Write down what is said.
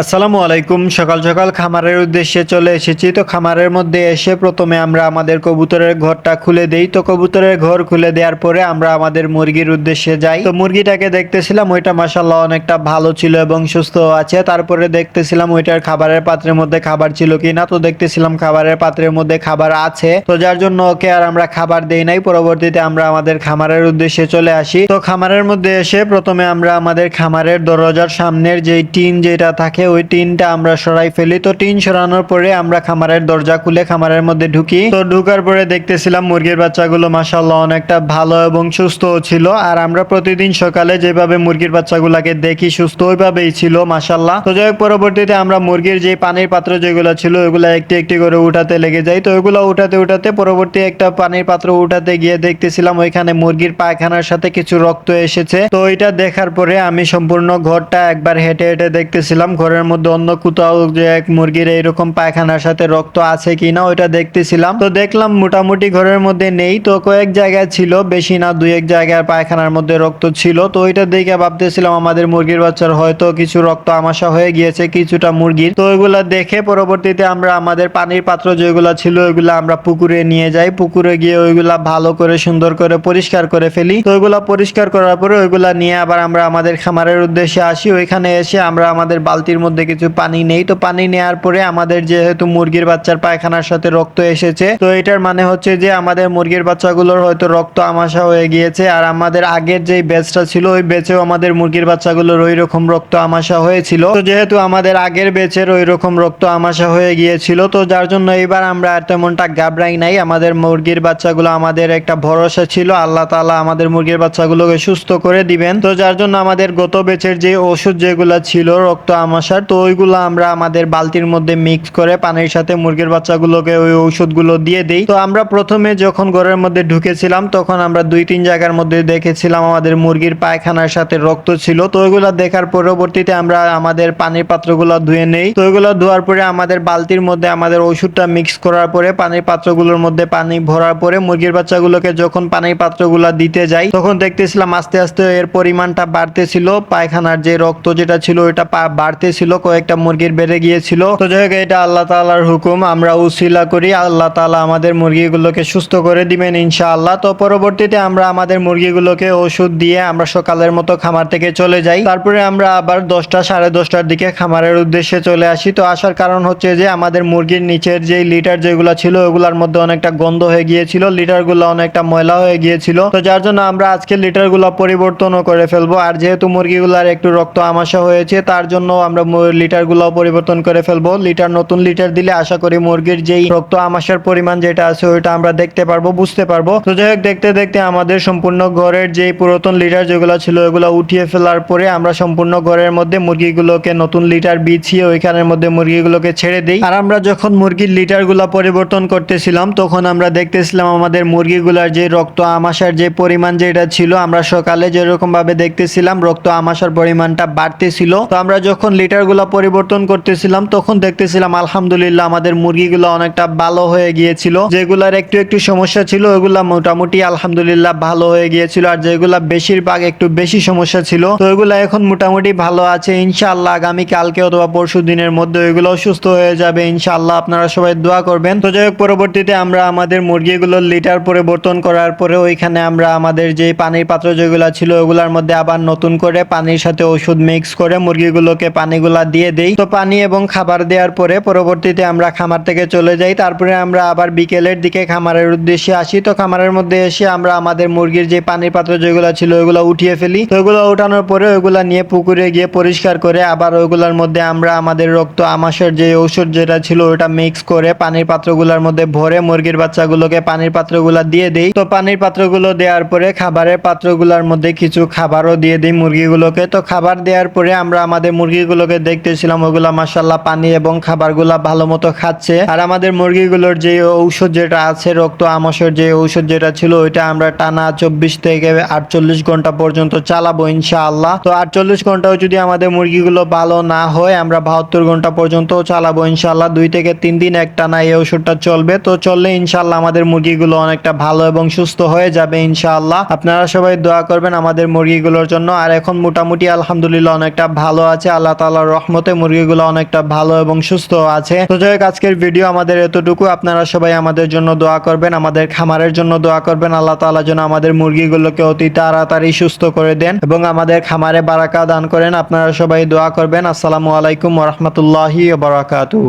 আসসালামু আলাইকুম, সকাল সকাল খামারের উদ্দেশ্যে চলে এসেছি। তো খামারের মধ্যে এসে প্রথমে আমরা আমাদের কবুতরের ঘরটা খুলে দেই। তো কবুতরের ঘর খুলে দেওয়ার পরে আমরা আমাদের মুরগির উদ্দেশ্যে যাই। তো মুরগিটাকে দেখতেছিলাম, ওইটা মাসাল্লাহ অনেকটা ভালো ছিল এবং সুস্থ আছে। তারপরে দেখতেছিলাম ওইটার খাবারের পাত্রের মধ্যে খাবার ছিল কিনা। তো দেখতেছিলাম খাবারের পাত্রের মধ্যে খাবার আছে। তো যার জন্য ওকে আর আমরা খাবার দেই নাই। পরবর্তীতে আমরা আমাদের খামারের উদ্দেশ্যে চলে আসি। তো খামারের মধ্যে এসে প্রথমে আমরা আমাদের খামারের দরজার সামনের যে টিন যেটা থাকে ওই টিনটা আমরা সরাই ফেলি। তো টিন সরানোর পরে আমরা খামারের দরজা খুলে খামারের মধ্যে ঢুকি। তো ঢুকার পরে দেখতেছিলাম মুরগির বাচ্চাগুলো মাসাল্লাহ অনেকটা ভালো এবং সুস্থ ছিল। আর আমরা প্রতিদিন সকালে যেভাবে মুরগির বাচ্চাগুলাকে দেখি, সুস্থ ওইভাবেই ছিল মাসাল্লাহ তো যাই পরবর্তীতে আমরা মুরগির যে পানির পাত্র যেগুলো ছিল, ওইগুলো একটি একটি করে উঠাতে লেগে যাই। তো ওইগুলো উঠাতে উঠাতে পরবর্তী একটা পানির পাত্র উঠাতে গিয়ে দেখতেছিলাম ওইখানে মুরগির পায়খানার সাথে কিছু রক্ত এসেছে। তো এটা দেখার পরে আমি সম্পূর্ণ ঘরটা একবার হেঁটে হেঁটে দেখতেছিলাম। ঘরের মধ্যে অন্য কোথাও যে এক মুরগির এইরকম পায়খানার সাথে রক্ত আছে কিনা, ওইটা দেখতেছিলাম। তো দেখলাম মোটামুটি ঘরের মধ্যে নেই, তো কয়েক জায়গায় ছিল, বেশি না দুই এক জায়গায় পায়খানার মধ্যে রক্ত ছিল। তো ওইটা দেখে ভাবতেছিলাম আমাদের মুরগির বাচ্চার হয়তো কিছু রক্ত আমাশা হয়ে গিয়েছে, কিছুটা মুরগির। তো ওইগুলা দেখে পরবর্তীতে আমরা আমাদের পানির পাত্র যেগুলা ছিল, ওইগুলা আমরা পুকুরে নিয়ে যাই। পুকুরে গিয়ে ওইগুলা ভালো করে, সুন্দর করে পরিষ্কার করে ফেলি। তো ওইগুলা পরিষ্কার করার পরে ওইগুলা নিয়ে আবার আমরা আমাদের খামারের উদ্দেশ্যে আসি। ওইখানে এসে আমরা আমাদের বালতির মধ্যে কিছু পানি নেই। তো পানি নেওয়ার পরে আমাদের যেহেতু মুরগির বাচ্চার পায়খানার সাথে রক্ত এসেছে, তো এটার মানে হচ্ছে যে আমাদের মুরগির বাচ্চাগুলোর হয়তো রক্ত আমাশা হয়ে গিয়েছে আর আমাদের আগের যে ব্যাচটা ছিল, ওই ব্যাচেও আমাদের মুরগির বাচ্চাগুলোর ওই রকম রক্ত আমাশা হয়েছিল। তো যেহেতু আমাদের আগের ব্যাচের ওই রকম রক্ত আমাশা হয়ে গিয়েছিল, তো যার জন্য এবার আমরা আর তেমনটা গাবড়াই নাই। আমাদের মুরগির বাচ্চাগুলো আমাদের একটা ভরসা ছিল, আল্লাহ তাআলা আমাদের মুরগির বাচ্চাগুলোকে সুস্থ করে দিবেন। তো যার জন্য আমাদের গত বেচের যে ওষুধ যেগুলো ছিল, রক্ত আমাশার তো ওইগুলো আমরা আমাদের বালতির মধ্যে মিক্স করে পানির সাথে মুরগির বাচ্চাগুলোকে ওই ওষুধগুলো দিয়ে দিই। তো আমরা প্রথমে যখন ঘরের মধ্যে ঢুকেছিলাম, তখন আমরা দুই তিন জায়গার মধ্যে দেখেছিলাম আমাদের মুরগির পায়খানার সাথে রক্ত ছিল। তো ওইগুলো দেখার পরবর্তীতে আমরা আমাদের পানির পাত্রগুলো ধুয়ে নেই। তো ওইগুলো ধোয়ার পরে আমাদের বালতির মধ্যে আমাদের ওষুধটা মিক্স করার পরে পানির পাত্রগুলোর মধ্যে পানি ভরার পরে মুরগির বাচ্চাগুলোকে যখন পানির পাত্রগুলো দিতে যাই, তখন দেখতেছিলাম আস্তে আস্তে এর পরিমাণটা বাড়তেছিল। পায়খানার যে রক্ত যেটা ছিল, ওইটা পা- বাড়তেছিল কয়েকটা মুরগির বেড়ে গিয়েছিল। তো যাই হোক, এটা আল্লাহ তাআলার হুকুম, আমরা উসিলা করি। আল্লাহ তাআলা আমাদের মুরগিগুলোকে সুস্থ করে দিবেন ইনশাআল্লাহ। তো পরবর্তীতে আমরা আমাদের মুরগিগুলোকে ওষুধ দিয়ে আমরা সকালের মতো খামার থেকে চলে যাই। তারপরে আমরা আবার দশটা সাড়ে দশটার দিকে খামারের উদ্দেশ্যে চলে আসি। তো আসার কারণ হচ্ছে যে, আমাদের মুরগির নিচের যে লিটার যেগুলো ছিল, ওগুলোর মধ্যে অনেকটা গন্ধ হয়ে গিয়েছিল লিটার লিটারগুলো অনেকটা ময়লা হয়ে গিয়েছিল। তো যার জন্য আমরা আজকে লিটার লিটারগুলো পরিবর্তনও করে ফেলব। আর যেহেতু মুরগিগুলার একটু রক্ত আমাশা হয়েছে, তার জন্য আমরা লিটারগুলো পরিবর্তন করে ফেলব। লিটার, নতুন লিটার দিলে আশা করি মুরগির যেই রক্ত আমাশার পরিমাণ যেটা আছে ওইটা আমরা দেখতে পারব, বুঝতে পারব। তো যাই হোক, দেখতে দেখতে আমাদের সম্পূর্ণ ঘরের যে পুরাতন লিটার যেগুলো ছিল ওগুলো উঠিয়ে ফেলার পরে আমরা সম্পূর্ণ ঘরের মধ্যে মুরগিগুলোকে নতুন লিটার বিছিয়ে ওইখানের মধ্যে মুরগিগুলোকে ছেড়ে দিই। আর আমরা যখন মুরগির লিটারগুলো পরিবর্তন করতেছিলাম, তখন আমরা দেখতেছিলাম আমাদের মুরগিগুলার যে রক্ত আমাশার যে পরিমাণ যেটা ছিল, আমরা সকালে যেরকম ভাবে দেখতেছিলাম রক্ত আমাশার পরিমাণটা বাড়তেছিল। তো আমরা যখন লিটারগুলো পরিবর্তন করতেছিলাম, তখন দেখতেছিলাম আলহামদুলিল্লাহ আমাদের মুরগিগুলো অনেকটা ভালো হয়ে গিয়েছিল। যেগুলার একটু একটু সমস্যা ছিল ওইগুলা মোটামুটি আলহামদুলিল্লাহ ভালো হয়ে গিয়েছিল, আর যেগুলা বেশিরভাগ একটু বেশি সমস্যা ছিল, তো ওইগুলা এখন মোটামুটি ভালো আছে। ইনশাআল্লাহ আগামী কালকে অথবা পরশু দিনের মধ্যে ওইগুলো সুস্থ হয়ে যাবে, ইনশাআল্লাহ আপনারা সবাই দোয়া করবেন। তো যাই হোক, পরবর্তীতে আমরা আমাদের মুরগিগুলোর লিটার পরিবর্তন করার পরে ওইখানে আমরা আমাদের যে পানির পাত্র যেগুলো ছিল, ওগুলার মধ্যে আবার নতুন করে পানির সাথে ওষুধ মিক্স করে মুরগিগুলোকে পানিগুলা দিয়ে দেই। তো পানি এবং খাবার দেওয়ার পরে পরবর্তীতে আমরা খামার থেকে চলে যাই। তারপরে আমরা আবার বিকেলের দিকে খামারের উদ্দেশ্যে আসি। তো খামারের মধ্যে এসে আমরা আমাদের মুরগির যে পানির পাত্র যেগুলো ছিল ওইগুলো উঠিয়ে ফেলি। তো ওইগুলো উঠানোর পরে ওইগুলা নিয়ে পুকুরে গিয়ে পরিষ্কার করে আবার ওইগুলোর মধ্যে আমরা আমাদের রক্ত আমাশের যে ঔষধ যেটা ছিল, ওটা মিক্স করে পানির পাত্রগুলোর মধ্যে ভরে মুরগির বাচ্চাগুলোকে পানির পাত্রগুলা দিয়ে দেই। তো পানির পাত্রগুলো দেওয়ার পরে খাবারের পাত্রগুলোর মধ্যে কিছু খাবারও দিয়ে দিই মুরগিগুলোকে। তো খাবার দেওয়ার পরে আমরা আমাদের মুরগিগুলোকে দেখতেছিলাম, ওগুলা মাসাল্লাহ পানি এবং খাবারগুলা ভালো মতো খাচ্ছে। আর আমাদের মুরগিগুলোর যে ঔষধ যেটা আছে, রক্ত আমাশয়ের যে ঔষধ যেটা ছিল, ওইটা আমরা টানা চব্বিশ থেকে আটচল্লিশ ঘণ্টা পর্যন্ত চালাবো ইনশাআল্লাহ। তো আটচল্লিশ ঘন্টাও যদি আমাদের মুরগিগুলো ভালো না হয়, আমরা বাহাত্তর ঘণ্টা পর্যন্ত চালাবো ইনশাআল্লাহ। দুই থেকে তিন দিন এক টানা এই ওষুধটা চলবে। তো চললে ইনশাআল্লাহ আমাদের মুরগিগুলো অনেকটা ভালো এবং সুস্থ হয়ে যাবে ইনশাআল্লাহ। আপনারা সবাই দোয়া করবেন আমাদের মুরগিগুলোর জন্য। আর এখন মোটামুটি আলহামদুলিল্লাহ অনেকটা ভালো আছে। আল্লাহ তাআলার তালার রহমতে মুরগিগুলো অনেকটা ভালো এবং সুস্থ আছে। তো যাই হোক, আজকের ভিডিও আমাদের এতটুকু। আপনারা সবাই আমাদের জন্য দোয়া করবেন, আমাদের খামারের জন্য দোয়া করবেন। আল্লাহ তাআলা যেন আমাদের মুরগিগুলোকে অতি তাড়াতাড়ি সুস্থ করে দেন এবং আমাদের খামারে বারাকা দান করেন। আপনারা সবাই দোয়া করবেন। আসসালামু আলাইকুম রহমতুল্লাহি বারাকাতু